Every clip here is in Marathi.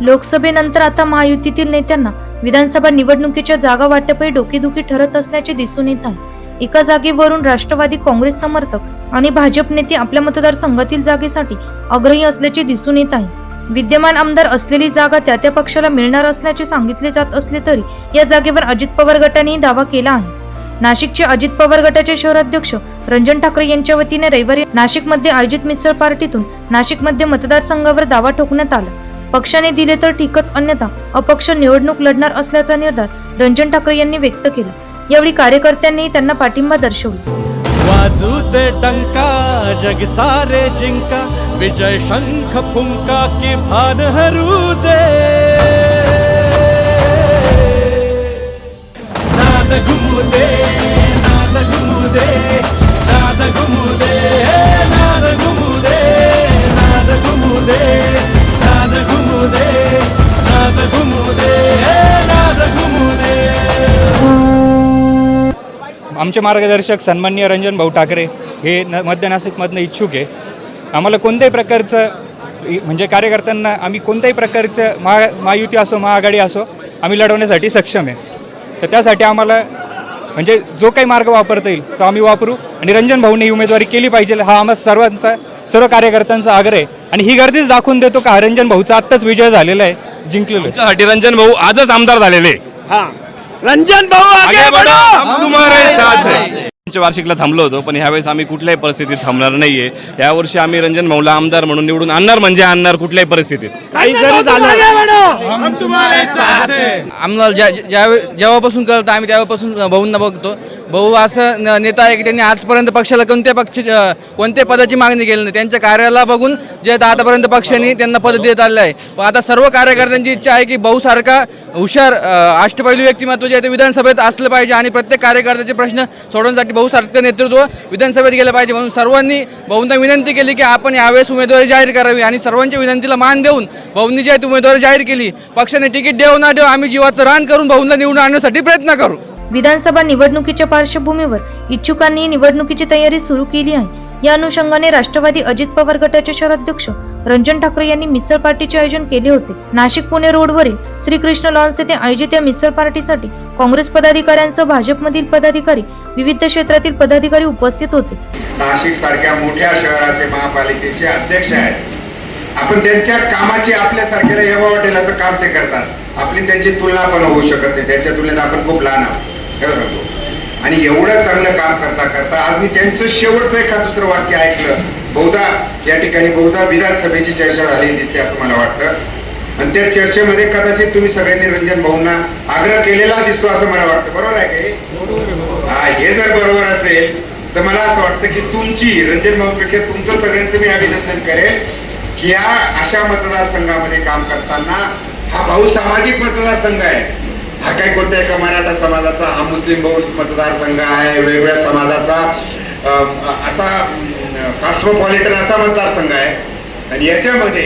लोकसभेनंतर आता महायुतीतील नेत्यांना विधानसभा निवडणुकीच्या जागा वाटपही डोकेदुखी ठरत असल्याचे दिसून येत आहे. एका जागेवरून राष्ट्रवादी काँग्रेस समर्थक आणि भाजप नेते आपल्या मतदारसंघातील जागेसाठी आग्रही असल्याचे दिसून येत आहे. विद्यमान आमदार असलेली जागा त्या त्या पक्षाला मिळणार असल्याचे सांगितले जात असले तरी या जागेवर अजित पवार गटानेही दावा केला आहे. नाशिकचे अजित पवार गटाचे शहराध्यक्ष रंजन ठाकरे यांच्या वतीने रविवारी नाशिकमध्ये आयोजित मिसळ पार्टीतून नाशिकमध्ये मतदारसंघावर दावा ठोकण्यात आला. पक्षाने दिले तर ठीकच अन्यथा अपक्ष निवडणूक लढणार असल्याचा निर्धार रंजन ठाकरे यांनी व्यक्त केला. यावेळी कार्यकर्त्यांनी त्यांना पाठिंबा दर्शवला. वाजूचे टंका जग सारे जिंका विजय शंख फुंका की भान हरू दे. नाद घुमू दे नाद घुमू दे नाद घुमू दे नाद घुमू दे नाद घुमू दे. आमचे मार्गदर्शक सन्माननीय रंजन भाऊ ठाकरे हे न मध्य नाशिकमधनं इच्छुक आहे. आम्हाला कोणत्याही प्रकारचं म्हणजे कार्यकर्त्यांना आम्ही कोणत्याही प्रकारचं महा महायुती असो महाआघाडी असो आम्ही लढवण्यासाठी सक्षम आहे. तर त्यासाठी आम्हाला म्हणजे जो काही मार्ग वापरता येईल तो आम्ही वापरू आणि रंजन भाऊने ही उमेदवारी केली पाहिजे. हा आम्हा सर्वांचा सर्व कार्यकर्त्यांचा आग्रह आहे. आणि ही गर्दीच दाखवून देतो का हा रंजन भाऊचा आत्ताच विजय झालेला आहे जिंकलेलो आहे. रंजन भाऊ आजच आमदार झालेले. रंजन भाऊ आगे बढ़ो। हम तुम्हारे साथ हैं। वार्षिकला थांबलो होतो पण ह्यावेळेस आम्ही कुठल्याही परिस्थितीत थांबणार नाहीये. यावर्षी आम्ही रंजन भाऊला आमदार म्हणून निवडून आणणार म्हणजे आणणार कुठल्याही परिस्थितीत. आम्हाला ज्या ज्या जेव्हापासून कळतं आम्ही तेव्हापासून भाऊंना बघतो. भाऊ असं नेता आहे की त्यांनी आजपर्यंत पक्षाला कोणत्या पक्ष कोणत्या पदाची मागणी केली नाही. त्यांच्या कार्याला बघून जे आता आतापर्यंत पक्षाने त्यांना पद देत आले आहे. पण आता सर्व कार्यकर्त्यांची इच्छा आहे की भाऊ सारखा हुशार अष्टपैलू व्यक्तिमत्व जे आहे ते विधानसभेत असलं पाहिजे आणि प्रत्येक कार्यकर्त्याचे प्रश्न सोडवण्यासाठी भाऊ नेतृत्व विधानसभेत गेलं पाहिजे म्हणून सर्वांनी भाऊंना विनंती केली की आपण यावेळेस उमेदवारी जाहीर करावी आणि सर्वांच्या विनंतीला मान देऊन भाऊंनी जी आहे उमेदवारी जाहीर केली. पक्षाने तिकीट देऊ ना देऊ आम्ही जीवाचं रान करून भाऊंना निवडून आणण्यासाठी प्रयत्न करू. विधानसभा निवडणुकीच्या पार्श्वभूमीवर इच्छुकांनी निवडणुकीची तयारी सुरू केली आहे. या अनुषंगाने राष्ट्रवादी अजित पवार गटाचे शहराध्यक्ष रंजन ठाकरे यांनी मिसळ पार्टीचे आयोजन केले होते. नाशिक पुणे रोडवरील श्रीकृष्ण लॉन्स येथे आयोजित या मिसळ पार्टीसाठी काँग्रेस पदाधिकाऱ्यांसह भाजपमधील पदाधिकारी विविध क्षेत्रातील पदाधिकारी उपस्थित होते. नाशिक सारख्या मोठ्या शहराचे महापालिकेचे अध्यक्ष आहेत. आपण त्यांच्या कामाची आपल्यासारख्याला हेवा वाटेल असं काम ते करतात. आपली त्यांची तुलना पण होऊ शकत नाही. त्यांच्या तुलनेत आपण खूप लहान आहोत. खरं सांगतो. आणि एवढं चांगलं काम करता करता आज मी त्यांचं शेवटचं एखाद दुसरं वाक्य ऐकलं. बहुधा या ठिकाणी बहुधा विधानसभेची चर्चा झालेली दिसते असं मला वाटतं. आणि त्या चर्चेमध्ये कदाचित तुम्ही सगळ्यांनी रंजन भाऊंना आग्रह केलेला दिसतो असं मला वाटतं. बरोबर आहे का? हा हे जर बरोबर असेल तर मला असं वाटतं की तुमची रंजन भाऊपेक्षा तुमचं सगळ्यांचं मी अभिनंदन करेल की या अशा मतदारसंघामध्ये काम करताना हा भाऊ सामाजिक मतदारसंघ आहे. हा काय कोणत्या एका मराठा समाजाचा हा मुस्लिम बहुल मतदारसंघ आहे वेगवेगळ्या समाजाचा असा कॉस्मोपॉलिटन असा मतदारसंघ आहे. आणि याच्यामध्ये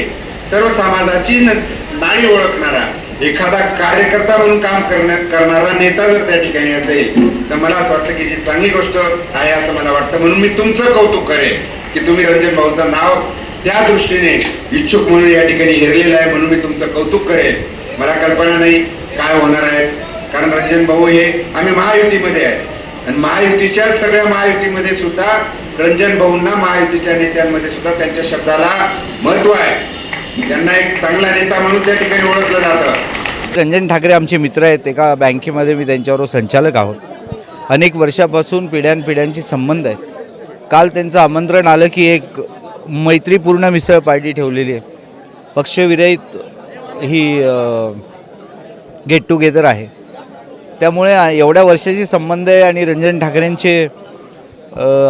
सर्व समाजाची न- नाणी ओळखणारा एखादा कार्यकर्ता म्हणून काम करण्या करणारा नेता जर त्या ठिकाणी असेल तर मला असं वाटतं की जी चांगली गोष्ट आहे असं मला वाटतं. म्हणून मी तुमचं कौतुक करेन की तुम्ही रंजन भाऊचं नाव त्या दृष्टीने इच्छुक म्हणून या ठिकाणी हेरलेलं आहे म्हणून मी तुमचं कौतुक करेन. मला कल्पना नाही काय होणार आहे. कारण रंजन भाऊ हे आम्ही महायुतीमध्ये आहे. आणि महायुतीच्या सगळ्या महायुतीमध्ये सुद्धा रंजन भाऊंना महायुतीच्या नेत्यांमध्ये सुद्धा त्यांच्या शब्दाला महत्त्व आहे. त्यांना एक चांगला नेता म्हणून त्या ठिकाणी ओळखलं जातं. रंजन ठाकरे आमचे मित्र आहेत एका बँकेमध्ये मी त्यांच्यावर संचालक आहोत. अनेक वर्षापासून पिढ्यानपिढ्यांचे संबंध आहेत. काल त्यांचं आमंत्रण आलं की एक मैत्रीपूर्ण मिसळ पार्टी ठेवलेली आहे. पक्षविरहित ही गेट टुगेदर आहे. त्यामुळे एवढ्या वर्षाचे संबंध आहे आणि रंजन ठाकरेंचे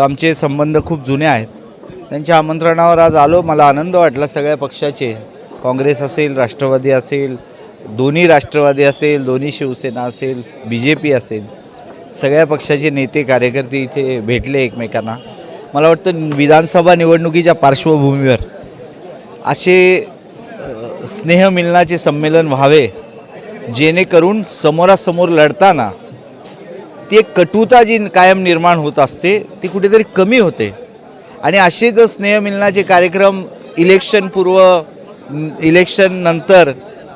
आमचे संबंध खूप जुने आहेत. त्यांच्या आमंत्रणावर आज आलो. मला आनंद वाटला सगळ्या पक्षाचे. काँग्रेस असेल राष्ट्रवादी असेल दोन्ही राष्ट्रवादी असेल दोन्ही शिवसेना असेल बी जे पी असेल. सगळ्या पक्षाचे नेते कार्यकर्ते इथे भेटले एकमेकांना. मला वाटतं विधानसभा निवडणुकीच्या पार्श्वभूमीवर असे स्नेह मिलनाचे संमेलन व्हावे जेणेकरून समोरासमोर लढताना ती एक कटुता जी कायम निर्माण होत असते ती कुठेतरी कमी होते. आणि असे जर स्नेहमिलनाचे कार्यक्रम इलेक्शनपूर्व इलेक्शन नंतर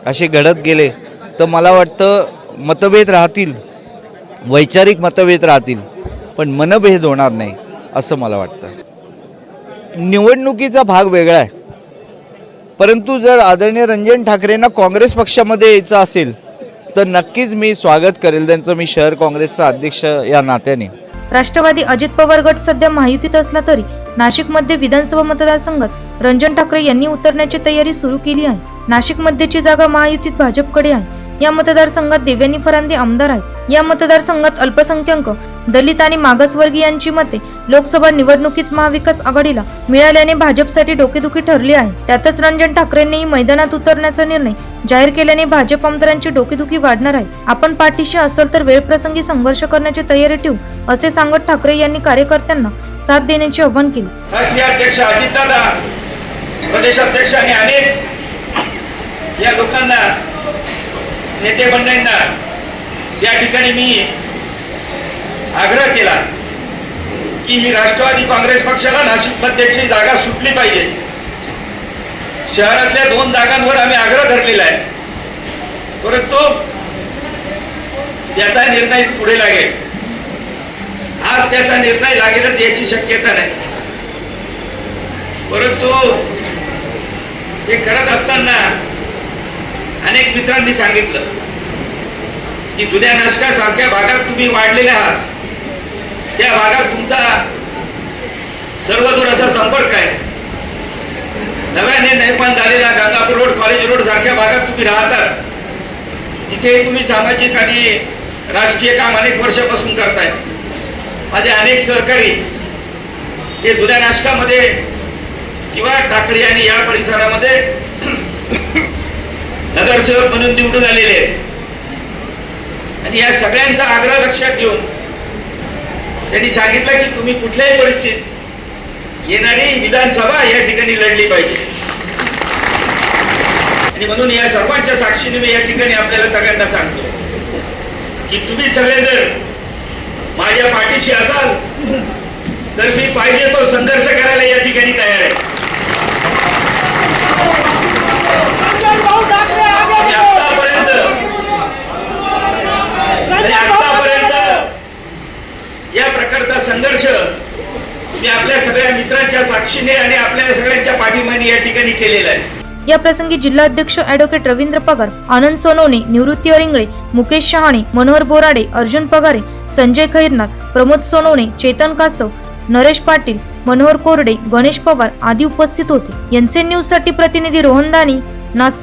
असे घडत गेले तर मला वाटतं मतभेद राहतील वैचारिक मतभेद राहतील पण मनभेद होणार नाही असं मला वाटतं. निवडणुकीचा भाग वेगळा आहे. परंतु जर आदरणीय रंजन ठाकरेंना काँग्रेस पक्षामध्ये यायचं असेल तर नक्कीच मी स्वागत करेल त्यांचं. मी शहर काँग्रेसचा अध्यक्ष या नात्याने. राष्ट्रवादी अजित पवार गट सध्या महायुतीत असला तरी नाशिकमध्ये विधानसभा मतदारसंघात रंजन ठाकरे यांनी उतरण्याची तयारी सुरू केली आहे. नाशिकमध्येची जागा महायुतीत भाजपकडे आहे. या मतदारसंघात दिव्यांनी फरांदे आमदार आहेत. या मतदारसंघात अल्पसंख्याक दलित आणि मागासवर्गीयांची मते लोकसभा निवडणुकीत महाविकास आघाडीला मिळाल्याने भाजपसाठी डोकेदुखी ठरली आहे. त्यातच रंजन ठाकरेंनीही मैदानात उतरण्याचा निर्णय जाहीर केल्याने भाजप आमदारांची डोकेदुखी वाढणार आहे. आपण पाठीशी असेल तर वेळप्रसंगी संघर्ष करण्याची तयारी ठेवू असे सांगत ठाकरे यांनी कार्यकर्त्यांना साथ देण्याचे आवाहन केले. राष्ट्रीय अध्यक्ष अजितदादा प्रदेशाध्यक्ष आणि अनेक या लोकांना नेते मंडळींना या ठिकाणी मी आग्रह केला की ही राष्ट्रवादी काँग्रेस पक्षाला नाशिकमध्येची जागा सुटली पाहिजे. शहरातल्या दोन जागांवर आम्ही आग्रह धरलेला आहे. परंतु याचा निर्णय पुढे लागेल. आज त्याचा निर्णय लागेलच याची शक्यता नाही. परंतु हे करत असताना मित्रांनी सांगितलं की जुन्या नाशकासारख्या भागात तुम्ही वाढलेले आहात. त्या भागात तुमचा सर्वदूर असा संपर्क आहे. नव्याने निर्माण झालेला गंगापूर रोड कॉलेज रोड सारख्या भागात तुम्ही राहतात. तिथे तुम्ही सामाजिक आणि राजकीय काम अनेक वर्षापासून करताय. माझे अनेक सहकारी हे जुन्या नाशकामध्ये किंवा टाकळी आणि या परिसरामध्ये नगरसेवक म्हणून निवडून आलेले आहेत. आणि या सगळ्यांचा आग्रह लक्षात घेऊन त्यांनी सांगितलं की तुम्ही कुठल्याही परिस्थितीत येणारी विधानसभा या ठिकाणी लढली पाहिजे. आणि म्हणून या सर्वांच्या साक्षीने मी या ठिकाणी आपल्याला सगळ्यांना सांगतो की तुम्ही सगळे जर माझ्या पाठीशी असाल तर मी पाहिजे तो संघर्ष करायला या ठिकाणी तयार आहे आणि आतापर्यंत आणि आतापर्यंत या प्रकारचा संघर्ष मी आपल्या सगळ्या मित्रांच्या साक्षीने आणि आपल्या सगळ्यांच्या पाठीमाने या ठिकाणी केलेला आहे या प्रसंगी जिल्हाध्यक्ष अॅडव्होकेट रवींद्र पगार आनंद सोनवणे निवृत्ती अरिंगळे मुकेश शहाणे मनोहर बोराडे अर्जुन पगारे संजय खैरनाथ प्रमोद सोनवणे चेतन कासव नरेश पाटील मनोहर कोरडे गणेश पवार आदी उपस्थित होते. एनसीएन न्यूजसाठी प्रतिनिधी रोहन दानी नाशिक.